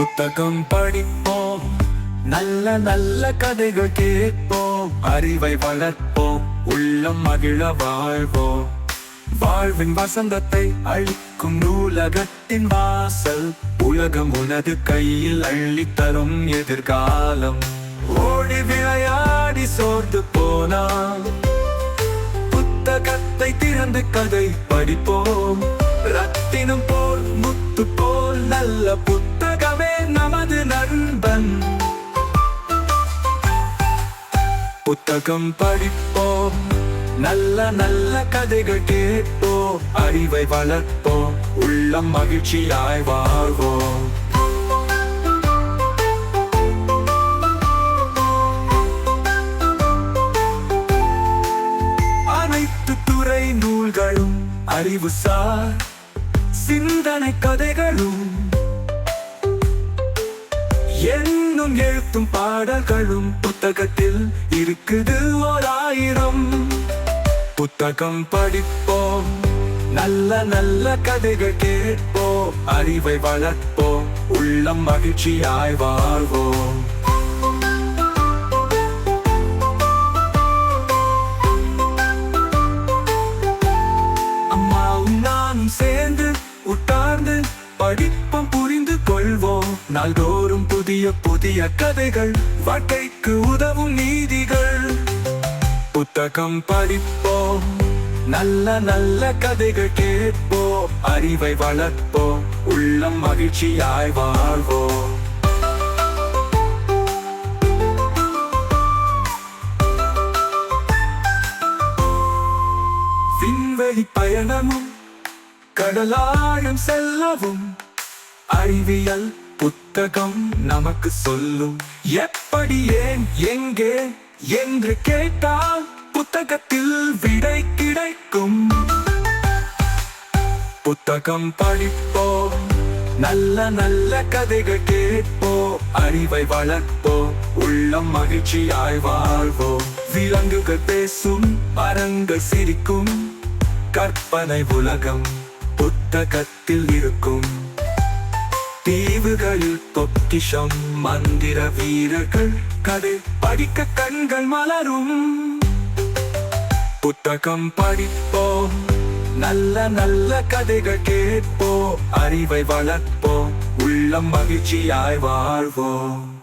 புத்தகம் படிப்போம். நல்ல நல்ல கதைகள் கேட்போம். அறிவை வளர்ப்போம். உள்ளம் மகிழ வாழ்வோம். வாழ்வின் வசந்தத்தை அழிக்கும் நூலகத்தின் வாசல். உலகம் உனது கையில் அள்ளித் தரும் எதிர்காலம். ஓடி விளையாடி சோர்ந்து போனாம் புத்தகத்தை திறந்து கதை படிப்போம். ரத்தினம் போல் முத்து போல் நல்ல புத்த புத்தகம் படிப்போம் நல்ல நல்ல கதைகள் கேட்போம் அறிவை வளர்ப்போம் உள்ளம் மகிழ்ச்சியாய் வாழ்வோம் அனைத்து துறை நூல்களும் அறிவுசார் சிந்தனை கதைகளும். என்னும் எழுத்தும் பாடல்களும் புத்தகத்தில் இருக்குது ஓர் ஆயிரம் புத்தகம் படிப்போம். நல்ல நல்ல கதைகள் கேட்போம். அறிவை வளர்ப்போம். உள்ளம் மகிழ்ச்சியாய் வாழ்வோம். அம்மாவும் நானும் சேர்ந்து உட்கார்ந்து படி நாள்தோறும் புதிய புதிய கதைகள் வாழ்க்கைக்கு உதவும் நீதிகள். புத்தகம் படிப்போம். நல்ல நல்ல கதைகள் கேட்போம். அறிவை வளர்ப்போம். உள்ளம் மகிழ்ச்சியாய் வாழ்வோம். விண்வெளி பயணமும் கடலாழம் செல்லவும் அறிவியல் புத்தகம் நமக்கு சொல்லும். எப்படி ஏன் எங்கே என்று கேட்டால் புத்தகத்தில் விடை கிடைக்கும். புத்தகம் படிப்போம் நல்ல நல்ல கதைகள் கேட்போம் அறிவை வளர்ப்போம் உள்ளம் மகிழ்ச்சியாய் வாழ்வோம். விலங்குகள் பேசும் மரங்கள் சிரிக்கும் கற்பனை உலகம் புத்தகத்தில் இருக்கும். தீவுகளில் பொக்கிஷம் மந்திர வீரர்கள் கதை படிக்க கண்கள் மலரும். புத்தகம் படிப்போம் நல்ல நல்ல கதைகள் கேட்போம் அறிவை வளர்ப்போம் உள்ளம் மகிழ்ச்சியாய் வாழ்வோம்.